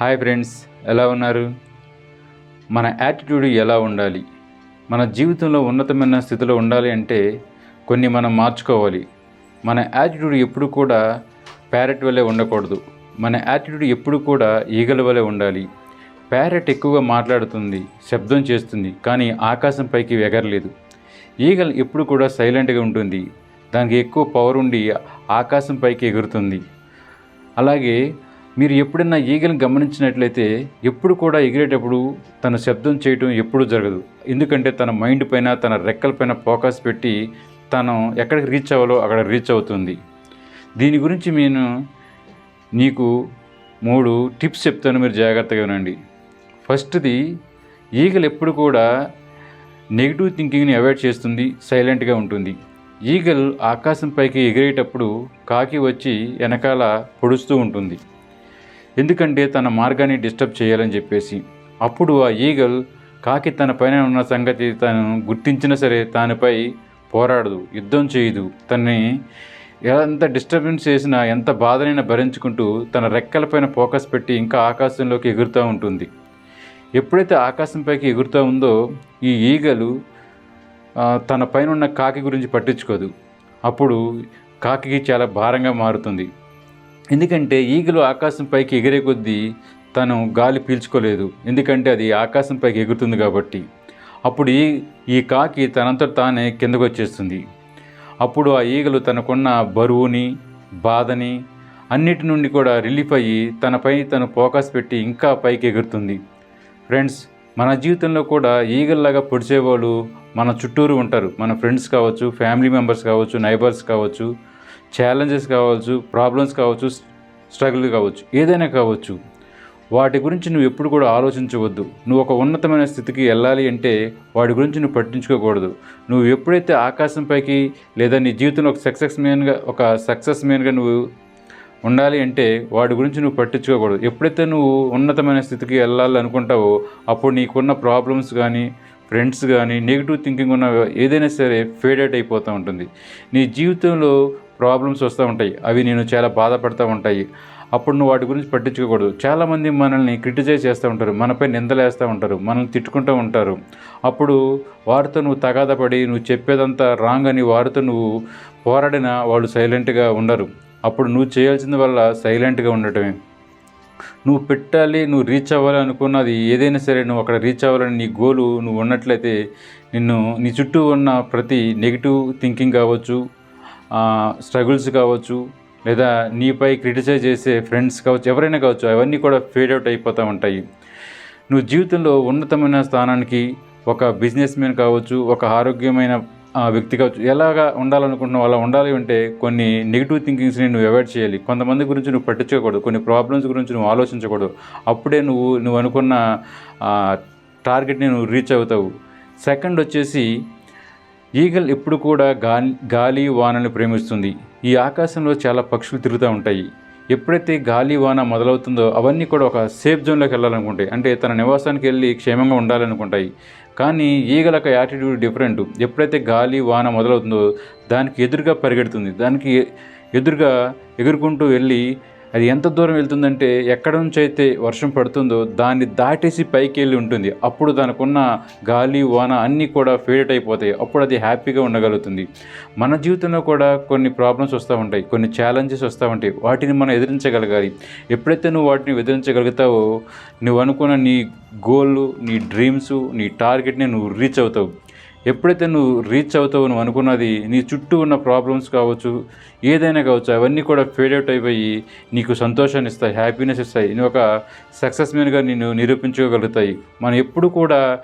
Hi friends ఎలా ఉన్నారు? మన యాటిట్యూడ్ ఎలా ఉండాలి? మన జీవితంలో ఉన్నతమైన స్థితిలో ఉండాలి అంటే కొన్ని మనం మార్చుకోవాలి. మన యాటిట్యూడ్ ఎప్పుడు కూడా ప్యారెట్ వలె ఉండకూడదు. మన యాటిట్యూడ్ ఎప్పుడు కూడా ఈగల వలె ఉండాలి. ప్యారెట్ ఎక్కువగా మాట్లాడుతుంది శబ్దం చేస్తుంది కానీ ఆకాశం పైకి ఎగరలేదు. ఈగల్ ఎప్పుడు కూడా సైలెంట్గా ఉంటుంది. దానికి ఎక్కువ పవర్ ఉండి ఆకాశం పైకి ఎగురుతుంది. అలాగే మీరు ఎప్పుడైనా ఈగలను గమనించినట్లయితే ఎప్పుడు కూడా ఎగిరేటప్పుడు తన శబ్దం చేయటం ఎప్పుడూ జరగదు. ఎందుకంటే తన మైండ్ పైన తన రెక్కల పైన ఫోకస్ పెట్టి తను ఎక్కడికి రీచ్ అవ్వాలో అక్కడ రీచ్ అవుతుంది. దీని గురించి నేను నీకు మూడు టిప్స్ చెప్తాను. మీరు జాగ్రత్తగా వినండి. ఫస్ట్ది ఈగలు ఎప్పుడు కూడా నెగిటివ్ థింకింగ్ని అవాయిడ్ చేస్తుంది సైలెంట్గా ఉంటుంది. ఈగల్ ఆకాశం పైకి ఎగిరేటప్పుడు కాకి వచ్చి వెనకాల పొడుస్తూ ఉంటుంది. ఎందుకంటే తన మార్గాన్ని డిస్టర్బ్ చేయాలని చెప్పేసి. అప్పుడు ఆ ఈగల్ కాకి తన పైన ఉన్న సంగతి తను గుర్తించినా సరే దానిపై పోరాడదు యుద్ధం చేయదు. తనని ఎంత డిస్టర్బెన్స్ చేసినా ఎంత బాధనైనా భరించుకుంటూ తన రెక్కలపైన ఫోకస్ పెట్టి ఇంకా ఆకాశంలోకి ఎగురుతూ ఉంటుంది. ఎప్పుడైతే ఆకాశం పైకి ఎగురుతూ ఉందో ఈ ఈగలు తన పైన ఉన్న కాకి గురించి పట్టించుకోదు. అప్పుడు కాకి చాలా భారంగా మారుతుంది. ఎందుకంటే ఈగలు ఆకాశం పైకి ఎగిరే కొద్దీ తను గాలి పీల్చుకోలేదు. ఎందుకంటే అది ఆకాశం పైకి ఎగురుతుంది కాబట్టి. అప్పుడు ఈ ఈ కాకి తనంతట తానే కిందకు వచ్చేస్తుంది అప్పుడు ఆ ఈగలు తనకున్న బరువుని బాధని అన్నిటి నుండి కూడా రిలీఫ్ అయ్యి తనపై తను ఫోకస్ పెట్టి ఇంకా పైకి ఎగురుతుంది. ఫ్రెండ్స్ మన జీవితంలో కూడా ఈగల్లాగా పొడిచేవాళ్ళు మన చుట్టూరు ఉంటారు. మన ఫ్రెండ్స్ కావచ్చు ఫ్యామిలీ మెంబర్స్ కావచ్చు నైబర్స్ కావచ్చు. ఛాలెంజెస్ కావచ్చు ప్రాబ్లమ్స్ కావచ్చు స్ట్రగుల్ కావచ్చు ఏదైనా కావచ్చు వాటి గురించి నువ్వు ఎప్పుడు కూడా ఆలోచించవద్దు. నువ్వు ఒక ఉన్నతమైన స్థితికి వెళ్ళాలి అంటే వాటి గురించి నువ్వు పట్టించుకోకూడదు. నువ్వు ఎప్పుడైతే ఆకాశంపైకి లేదా నీ జీవితంలో ఒక సక్సెస్ మ్యాన్గా ఒక సక్సెస్ మ్యాన్గా నువ్వు ఉండాలి అంటే వాటి గురించి నువ్వు పట్టించుకోకూడదు. ఎప్పుడైతే నువ్వు ఉన్నతమైన స్థితికి వెళ్ళాలి అనుకుంటావో అప్పుడు నీకున్న ప్రాబ్లమ్స్ కానీ ఫ్రెండ్స్ కానీ నెగిటివ్ థింకింగ్ ఉన్న ఏదైనా సరే ఫేడ్ అవుట్ అయిపోతూ ఉంటుంది. నీ జీవితంలో ప్రాబ్లమ్స్ వస్తూ ఉంటాయి. అవి నేను చాలా బాధపడుతూ ఉంటాయి. అప్పుడు నువ్వు వాటి గురించి పట్టించుకోకూడదు. చాలామంది మనల్ని క్రిటిసైజ్ చేస్తూ ఉంటారు. మనపై నిందలేస్తూ ఉంటారు. మనల్ని తిట్టుకుంటూ ఉంటారు. అప్పుడు వారితో నువ్వు తగాదపడి నువ్వు చెప్పేదంతా రాంగ్ అని వారితో నువ్వు పోరాడినా వాళ్ళు సైలెంట్గా ఉండరు. అప్పుడు నువ్వు చేయాల్సింది వల్ల సైలెంట్గా ఉండటమే. నువ్వు పెట్టాలి నువ్వు రీచ్ అవ్వాలి అనుకున్నది ఏదైనా సరే నువ్వు అక్కడ రీచ్ అవ్వాలని నీ గోలు నువ్వు ఉన్నట్లయితే నిన్ను నీ చుట్టూ ఉన్న ప్రతి నెగిటివ్ థింకింగ్ కావచ్చు స్ట్రగుల్స్ కావచ్చు లేదా నీపై క్రిటిసైజ్ చేసే ఫ్రెండ్స్ కావచ్చు ఎవరైనా కావచ్చు అవన్నీ కూడా ఫేడ్ అవుట్ అయిపోతూ ఉంటాయి. నువ్వు జీవితంలో ఉన్నతమైన స్థానానికి ఒక బిజినెస్ మ్యాన్ కావచ్చు ఒక ఆరోగ్యమైన వ్యక్తి కావచ్చు ఎలాగా ఉండాలనుకుంటున్నావు అలా ఉండాలి అంటే కొన్ని నెగిటివ్ థింకింగ్స్ని నువ్వు అవాయిడ్ చేయాలి. కొంతమంది గురించి నువ్వు పట్టించుకోకూడదు కొన్ని ప్రాబ్లమ్స్ గురించి నువ్వు ఆలోచించకూడదు. అప్పుడే నువ్వు నువ్వు అనుకున్న టార్గెట్ని నువ్వు రీచ్ అవుతావు. సెకండ్ వచ్చేసి ఈగల్ ఎప్పుడు కూడా గాలి గాలి వానని ప్రేమిస్తుంది. ఈ ఆకాశంలో చాలా పక్షులు తిరుగుతూ ఉంటాయి. ఎప్పుడైతే గాలి వాన మొదలవుతుందో అవన్నీ కూడా ఒక సేఫ్ జోన్లోకి వెళ్ళాలనుకుంటాయి. అంటే తన నివాసానికి వెళ్ళి క్షేమంగా ఉండాలనుకుంటాయి. కానీ ఈగలకు యాటిట్యూడ్ డిఫరెంట్ ఎప్పుడైతే గాలి వాన మొదలవుతుందో దానికి ఎదురుగా పరిగెడుతుంది. దానికి ఎదురుగా ఎగురుకుంటూ వెళ్ళి అది ఎంత దూరం వెళ్తుందంటే ఎక్కడ నుంచి అయితే వర్షం పడుతుందో దాన్ని దాటేసి పైకి వెళ్ళి ఉంటుంది. అప్పుడు దానికున్న గాలి వాన అన్నీ కూడా ఫేడ్ అయిపోతాయి. అప్పుడు అది హ్యాపీగా ఉండగలుగుతుంది. మన జీవితంలో కూడా కొన్ని ప్రాబ్లమ్స్ వస్తూ ఉంటాయి. కొన్ని ఛాలెంజెస్ వస్తూ ఉంటాయి. వాటిని మనం ఎదిరించగలగాలి. ఎప్పుడైతే నువ్వు వాటిని ఎదిరించగలుగుతావో నువ్వు అనుకున్న నీ గోల్ నీ డ్రీమ్స్ నీ టార్గెట్ని నువ్వు రీచ్ అవుతావు. ఎప్పుడైతే నువ్వు రీచ్ అవుతావు నువ్వు అనుకున్నది నీ చుట్టూ ఉన్న ప్రాబ్లమ్స్ కావచ్చు ఏదైనా కావచ్చు అవన్నీ కూడా ఫేడ్ అవుట్ అయిపోయి నీకు సంతోషాన్ని ఇస్తాయి హ్యాపీనెస్ ఇస్తాయి. నువ్వు ఒక సక్సెస్ మ్యాన్గా నేను నిరూపించుకోగలుగుతాయి. మనం ఎప్పుడు కూడా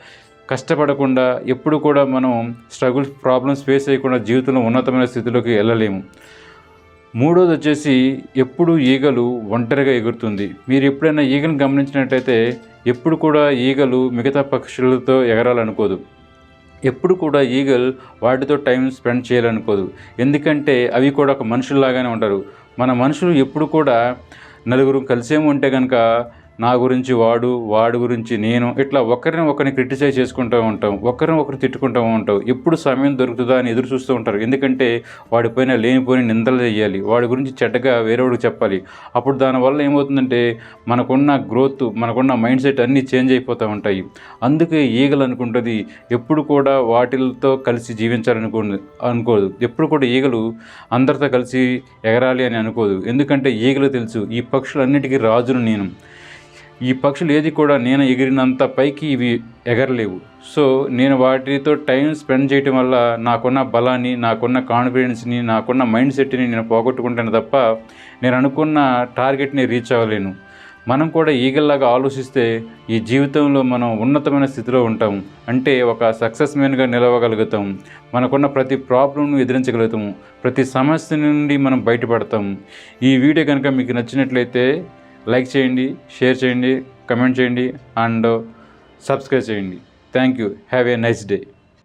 కష్టపడకుండా ఎప్పుడు కూడా మనం స్ట్రగుల్స్ ప్రాబ్లమ్స్ ఫేస్ చేయకుండా జీవితంలో ఉన్నతమైన స్థితిలోకి వెళ్ళలేము. మూడోది వచ్చేసి ఎప్పుడు ఈగలు ఒంటరిగా ఎగురుతుంది. మీరు ఎప్పుడైనా ఈగను గమనించినట్టయితే ఎప్పుడు కూడా ఈగలు మిగతా పక్షులతో ఎగరాలనుకోదు. ఎప్పుడు కూడా ఈగల్ వాటితో టైం స్పెండ్ చేయాలనుకోదు. ఎందుకంటే అవి కూడా ఒక మనుషుల్లాగానే ఉంటారు. మన మనుషులు ఎప్పుడు కూడా నలుగురు కలిసేమి ఉంటే కనుక నా గురించి వాడు వాడి గురించి నేను ఇట్లా ఒకరిని ఒకరిని క్రిటిసైజ్ చేసుకుంటూ ఉంటాం ఒకరిని ఒకరు తిట్టుకుంటూ ఉంటాం. ఎప్పుడు సమయం దొరుకుతుందా అని ఎదురు చూస్తూ ఉంటారు. ఎందుకంటే వాడిపైన లేనిపోయిన నిందలు చేయాలి. వాడి గురించి చెడ్డగా వేరేవాడికి చెప్పాలి. అప్పుడు దానివల్ల ఏమవుతుందంటే మనకున్న గ్రోత్ మనకున్న మైండ్ సెట్ అన్నీ చేంజ్ అయిపోతూ ఉంటాయి. అందుకే ఈగలు అనుకుంటుంది. ఎప్పుడు కూడా వాటితో కలిసి జీవించాలనుకో అనుకోదు. ఎప్పుడు కూడా ఈగలు అందరితో కలిసి ఎగరాలి అని అనుకోదు. ఎందుకంటే ఈగలు తెలుసు. ఈ పక్షులన్నిటికీ రాజును నేను. ఈ పక్షులు ఏది కూడా నేను ఎగిరినంత పైకి ఇవి ఎగరలేవు. సో నేను వాటితో టైం స్పెండ్ చేయటం వల్ల నాకున్న బలాన్ని నాకున్న కాన్ఫిడెన్స్ని నాకున్న మైండ్ సెట్ని నేను పోగొట్టుకుంటాను తప్ప నేను అనుకున్న టార్గెట్ని రీచ్ అవ్వలేను. మనం కూడా ఈగల్లాగా ఆలోచిస్తే ఈ జీవితంలో మనం ఉన్నతమైన స్థితిలో ఉంటాం. అంటే ఒక సక్సెస్ మ్యాన్గా నిలవగలుగుతాం. మనకున్న ప్రతి ప్రాబ్లంను ఎదిరించగలుగుతాము ప్రతి సమస్య నుండి మనం బయటపడతాం. ఈ వీడియో కనుక మీకు నచ్చినట్లయితే లైక్ చేయండి షేర్ చేయండి కమెంట్ చేయండి అండ్ సబ్స్క్రైబ్ చేయండి. Thank you have a nice day